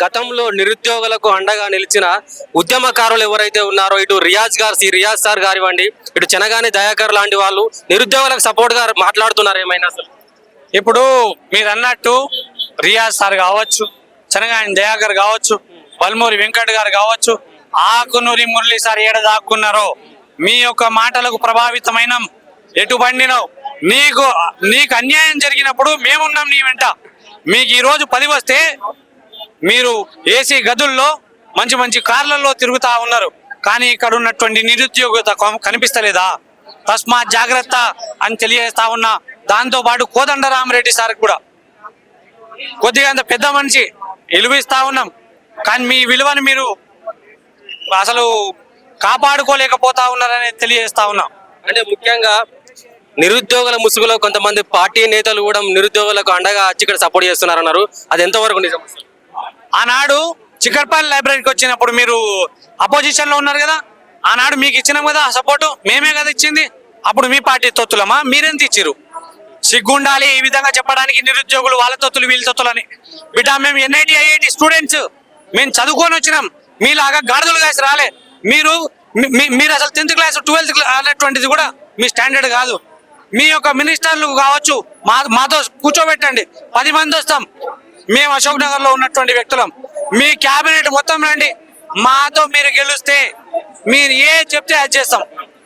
గతంలో నిరుద్యోగులకు అండగా నిలిచిన ఉద్యమకారులు ఎవరైతే ఉన్నారో ఇటు రియాజ్ గారు సి రియాజ్ సార్ కానివ్వండి ఇటు చెనగాని దయాకర్ లాంటి వాళ్ళు నిరుద్యోగులకు సపోర్ట్గా మాట్లాడుతున్నారు ఏమైనా అసలు? ఇప్పుడు మీరు అన్నట్టు రియాజ్ సార్ కావచ్చు చెనగాని దయాకర్ కావచ్చు బల్మూరి వెంకట్ గారు కావచ్చు ఆకునూరి మురళి సార్ ఏడ దాక్కున్నారో మీ యొక్క మాటలకు ప్రభావితమైన ఎటు పండినో నీకు నీకు అన్యాయం జరిగినప్పుడు మేమున్నాం నీ వెంట. మీకు ఈ రోజు పది వస్తే మీరు ఏసీ గదుల్లో మంచి మంచి కార్లలో తిరుగుతా ఉన్నారు. కానీ ఇక్కడ ఉన్నటువంటి నిరుద్యోగత కనిపిస్తలేదా? తస్మాత్ జాగ్రత్త అని తెలియజేస్తా ఉన్నా. దాంతో పాటు కోదండరామరెడ్డి సార్ కూడా. కొద్దిగా అంత పెద్ద మనిషి. విలువిస్తా ఉన్నాం. కానీ మీ విలువని మీరు అసలు కాపాడుకోలేకపోతా ఉన్నారని తెలియజేస్తా ఉన్నాం. అంటే ముఖ్యంగా నిరుద్యోగుల ముసుగులో కొంతమంది పార్టీ నేతలు కూడా నిరుద్యోగులకు అండగా వచ్చి ఇక్కడ సపోర్ట్ చేస్తున్నారన్నారు. అది ఎంతవరకు నిజం? ఆనాడు చిక్కర్పల్లి లైబ్రరీకి వచ్చినప్పుడు మీరు అపోజిషన్లో ఉన్నారు కదా ఆనాడు మీకు ఇచ్చినాం కదా సపోర్టు మేమే కదా ఇచ్చింది. అప్పుడు మీ పార్టీ తొత్తులమా? మీరెంత ఇచ్చిరు సిగ్గుండాలి ఈ విధంగా చెప్పడానికి నిరుద్యోగులు వాళ్ళ తొత్తులు వీళ్ళ తొత్తులని బిడ్డ మేము ఎన్ఐటి ఐఐటి స్టూడెంట్స్ మేము చదువుకొని వచ్చినాం. మీలాగా గాడిదలు కాసి రాలే. మీరు మీ- మీరు అసలు టెన్త్ క్లాస్ ట్వెల్త్ క్లాస్ అనేటువంటిది కూడా మీ స్టాండర్డ్ కాదు. మీ యొక్క మినిస్టర్లు కావచ్చు మా మాతో కూర్చోబెట్టండి. పది మంది వస్తాం. మేము అశోక్ నగర్లో ఉన్నటువంటి వ్యక్తులం. మీ క్యాబినెట్ మొత్తం రండి. మాతో మీరు గెలిస్తే మీరు ఏ చెప్తే అది చేస్తాం.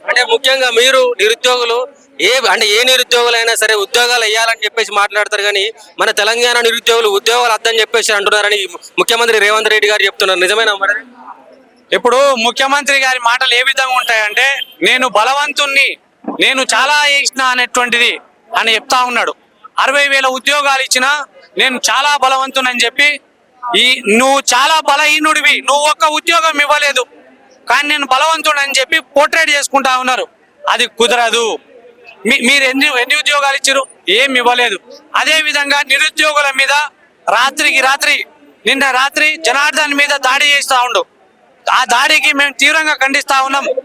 అంటే ముఖ్యంగా మీరు నిరుద్యోగులు ఏ అంటే ఏ నిరుద్యోగులైనా సరే ఉద్యోగాలు వేయాలని చెప్పేసి మాట్లాడతారు కానీ మన తెలంగాణ నిరుద్యోగులు ఉద్యోగాలు వద్దని చెప్పేసి అంటున్నారని ముఖ్యమంత్రి రేవంత్ రెడ్డి గారు చెప్తున్నారు. నిజమేనా మరి? ఇప్పుడు ముఖ్యమంత్రి గారి మాటలు ఏ విధంగా ఉంటాయంటే నేను బలవంతుణ్ణి నేను చాలా చేసిన అనేటువంటిది అని చెప్తా ఉన్నాడు. అరవై వేల ఉద్యోగాలు ఇచ్చినా నేను చాలా బలవంతునని చెప్పి ఈ నువ్వు చాలా బలహీనుడివి. నువ్వు ఒక్క ఉద్యోగం ఇవ్వలేదు. కానీ నేను బలవంతుడని చెప్పి పోర్ట్రేట్ చేసుకుంటా ఉన్నారు. అది కుదరదు. మీ- మీరు ఎన్ని ఎన్ని ఉద్యోగాలు ఇచ్చారు ఏం ఇవ్వలేదు. అదే విధంగా నిరుద్యోగుల మీద రాత్రికి రాత్రి నిన్న రాత్రి జనార్దన్ మీద దాడి చేస్తా ఉండు. ఆ దాడికి మేము తీవ్రంగా ఖండిస్తా ఉన్నాం.